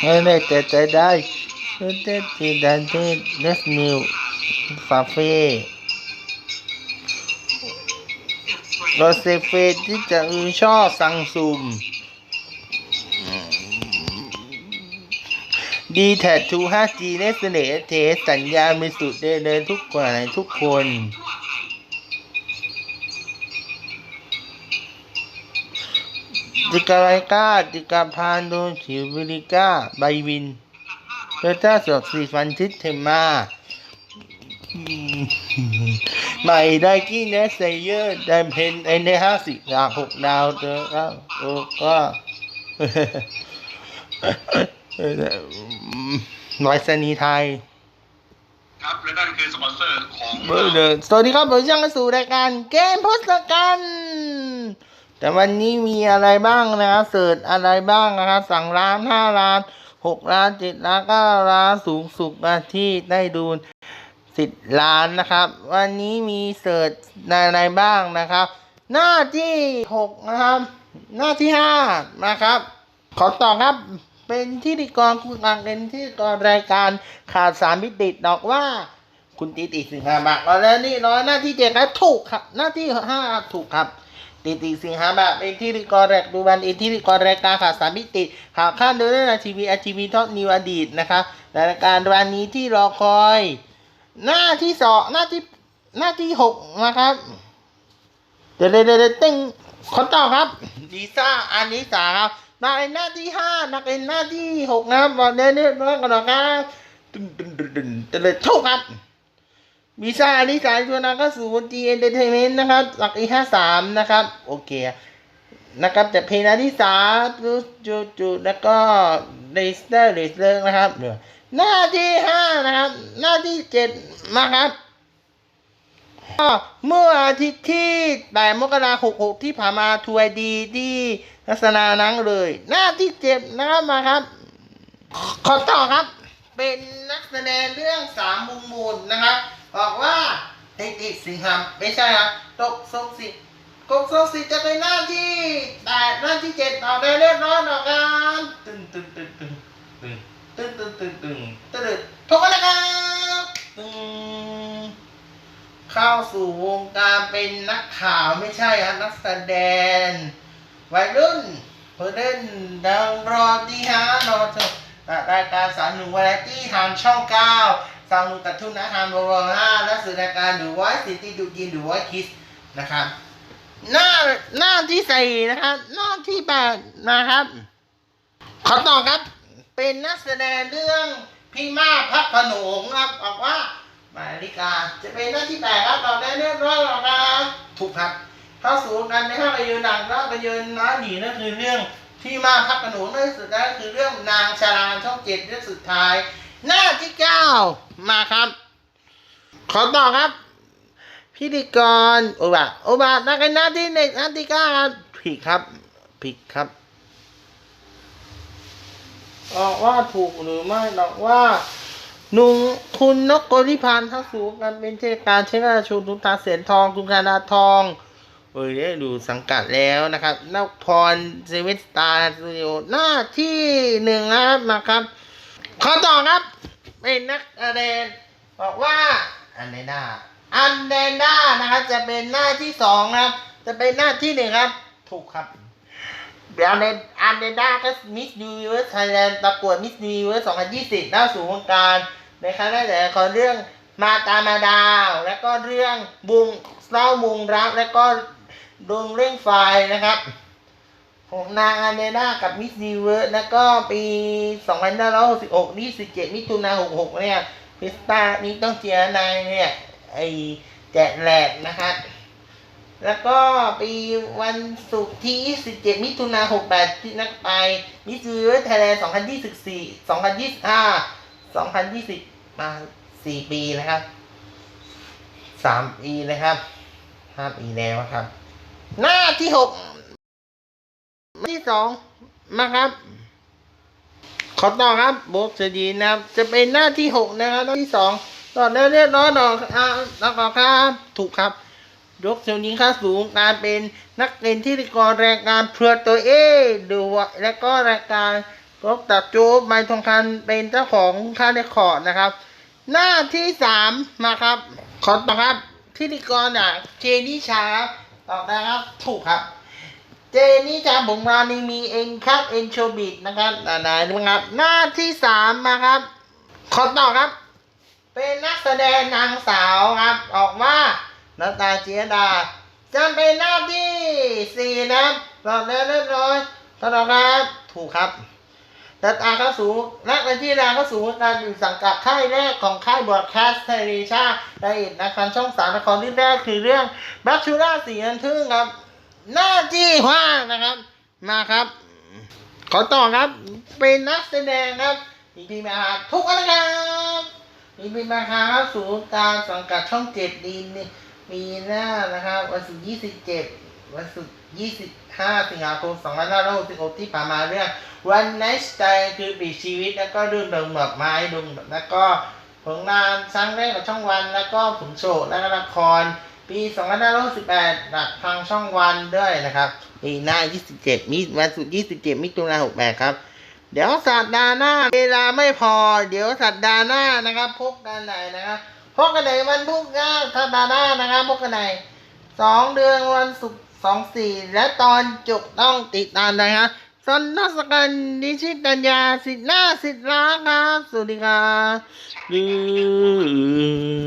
ให้แม่เตะใจได้ชุดที่ดันที่เดสนิวฟาเฟ่รสเซเฟที่จะอือชอบสังซุมดีแท็ทู 5G เนสเนเทสสัญญาไม่สุดเดินทุกคนทุกคน จิกาไลกาจิกาพานโดนชิวบิลิกาไบวินเตต้าสดสีฟันทิสเทมาอืมใหม่ได้กี้เนสเซเยอร์ได้เพนไอในห้าสิบดาวหกดาวเจอก็โอ้ก็ร้อยสนีย์ไทย ครับและนั่นคือสปอนเซอร์ของเบอร์เดอร์สวัสดีครับผมช่างกระสู่รายการเกมพุทธกัน แต่วันนี้มีอะไรบ้างนะครับ เสิร์ชอะไรบ้างนะครับ สั่งร้านห้าร้านหกร้านเจ็ดร้านเก้าร้านสูงสุดที่ได้ดูสิบล้านนะครับ วันนี้มีเสิร์ชอะไรบ้างนะครับ หน้าที่หกนะครับ หน้าที่ห้านะครับ ขอต่อครับเป็นที่ดีกรคุณอังเป็นที่ดีกรรายการข่าดสามมิติดอกว่าคุณติติสิงหาบักเอาแล้วนี่ร้อยหน้าที่เจ็ดครับถูกครับ หน้าที่ห้าถูกครับ ติติสิงหาบักเป็นที่ดีกรแรกดูบันเป็นที่ดีกรรายการขาดสามมิติ ข่าวข้ามดูได้ในทีวีอทีวีทอดนิวอดีตนะครับรายการวันนี้ที่รอคอย หน้าที่สองหน้าที่หน้าที่หกนะครับเดี๋ยวเดี๋ยวเดี๋ยวติ้งคนต่อครับลิซ่าอันนิสาครับนักเอ็นหน้าที่ห้านักเอ็นหน้าที่หกนะครับบอกเดี๋ยวเดี๋ยกันหน่อยครับตึงตึงตึงตึงตึงเลยถูกครับ ลิซ่าอันนิสาชวนนาก็สู่วจีเอนเตอร์เทนเมนต์นะครับ หลักอีห้าสามนะครับ โอเค นะครับแต่เพลงอนที่สามจุจุจุแล้วก็เลสเตอร์เลสเตอร์นะครับเดี๋ยวหน้าที่ห้านะครับ หน้าที่เจ็ดมาครับก็เมื่ออาทิตย์ที่8มกราคม66ที่ผ่านมาทัวยดีที่ลักษณะนังเลย หน้าที่เจ็บนะครับมาครับ ขอต่อครับ เป็นนักแสดงเรื่องสามมุมมูลนะครับ บอกว่าเด็กติสิงหามไม่ใช่ครับตกทรงสิทธิ์กบทรงสิจะเป็นหน้าที่แปดหน้าที่เจ็ดต่อได้เรียบร้อยต่อกันตึงตึงตึงตึงตึงตึงตึงตึงตึงตึงตึงถูกแล้วนะครับตึงเข้าสู่วงการเป็นนักข่าวไม่ใช่ครับนักแสดงวัยรุ่นเพื่อเล่นดังรอที่ฮารอเถอะรายการสารหนุ่มวาไรตี้ทางช่องเก้า สาวหนุ่มกระทุ่นนะทางบรห้าและสื่อรายการดูไว้สิตี้ดูยินดูไว้คิสนะครับ หน้าหน้าที่สี่นะครับหน้าที่แปดนะครับขอต่อครับ เป็นนักแสดงเรื่องพี่มาพักผนงครับบอกว่ามาริกาจะเป็นหน้าที่แปดครับตอบได้เรียบร้อยแล้วครับถูกครับเข้าสู่กันในภาพยนตร์หนังภาพยนตร์น้าหนีนั่นคือเรื่องที่มาพักกระหนูเรื่องสุดท้ายคือเรื่องนางชาลาช่องเจ็ดเรื่องสุดท้าย หน้าที่เก้ามาครับ ขอต่อครับ พิธีกรโอบะโอบะนักหน้าที่หนึ่งหน้าที่เก้าครับผิดครับผิดครับบอกว่าถูกหรือไม่บอกว่าหนุ่มคุณนกโกริพันธ์เข้าสู่กันเป็นเทศกาลเช็คราชูทุนตาเสียนทองคุณคานาทองเอ้ยได้ดูสังกัดแล้วนะครับนกพรเซเว่นสตาร์สตูดิโอหน้าที่หนึ่งนะครับนะครับ ขอต่อครับ เป็นนักแสดงบอกว่าอันเดน่าอันเดน่านะครับ จะเป็นหน้าที่สองนะครับ จะเป็นหน้าที่หนึ่งครับ ถูกครับเดี๋ยวในอันเดน่าก็มิสยูนิเวิร์สไทยแลนด์ประกวดมิสยูนิเวิร์ส2020หน้าสู่วงการในครั้งแรกแต่ละครเรื่องมาตามาดาว แล้วก็เรื่องบุงเศร้ามุงรัก แล้วก็ดวงเร่งไฟนะครับ นางอันเดน่ากับมิสยูนิเวิร์สแล้วก็ปี2566นี่17มิถุนา66 เนี่ยพิสตานี้ต้องเจียนายเนี่ย ไอแจกแหลกนะครับแล้วก็ปีวันศุกร์ที่ 27 มิถุนา68 ที่นักไปมิสซูริไทยแลนด์2024 2025 2020 มา 4 ปีนะครับ 3 ปีนะครับ 5 ปีแล้วครับ หน้าที่ 6 ที่2มาครับ ขอต่อครับโบกจะดีนะครับ จะเป็นหน้าที่6นะครับหน้าที่2ต่อได้เรียบร้อยต่ออ่าต่อครับถูกครับ ยกเที่ยวนี้เข้าสู่การเป็นนักเรียนที่กรรายการเพื่อตัวเองดูว่าและก็รายการก็ตัดจูบไม่ทองคำเป็นเจ้าของค่ายเรคคอร์ดนะครับ หน้าที่สามมาครับ ขอต่อครับพิธีกรอะเจนี่ชาครับตอบได้ครับ ถูกครับ เจนี่ชาผมรานี่มีเองครับเอ็นโชบิดนะครับไหนๆดูครับ หน้าที่สามมาครับขอต่อครับ เป็นนักแสดงนางสาวครับ ออกมาน้ำตาเจียดาจำเป็นหน้าที่สี่นะครับตอบแล้วเรียบร้อยตอบครับถูกครับแต่ตาเข้าสู่นักเป็นที่ดาเข้าสู่การอยู่สังกัดค่ายแรกของค่ายบอดแคสต์เทเลชาได้อินนะครับช่องสามละครที่แรกคือเรื่องแบัคชูราสีนันทึ่งครับ หน้าที่ว่างนะครับมาครับ ขอต่อครับ เป็นนักแสดงครับอีพีมาครับทุกอันนะครับอีพีมาครับสู่การสังกัดช่องเจ็ดดีนมีหน้านะครับ วันศุกร์ยี่สิบเจ็ดวันศุกร์ยี่สิบห้าสิงหาคมสองพันห้าร้อยหกสิบหกที่ผ่านมาเรื่องวันไนท์สไตล์คือปีชีวิตแล้วก็เรื่องดงแบบไม้ดงแล้วก็ผลงานครั้งแรกของช่องวันแล้วก็ผลโชว์และก็ละคร ปี2568หลักทางช่องวันด้วยนะครับปีหน้า 27 มิวันศุกร์27 มิถุนายน68 ครับ เดี๋ยวสัปดาห์หน้า เวลาไม่พอ เดี๋ยวสัปดาห์หน้านะครับ พบกันไหนนะครับ พบกันไหนวันพุธหน้าสัปดาห์หน้านะครับ พบกันไหนสองเดือนวันศุกร์สองสี่และตอนจบต้องติดตามนะครับสนนัสกันดิชิตัญญาสิทธิ์หน้าสิทธิ์รักครับสวัสดีครับ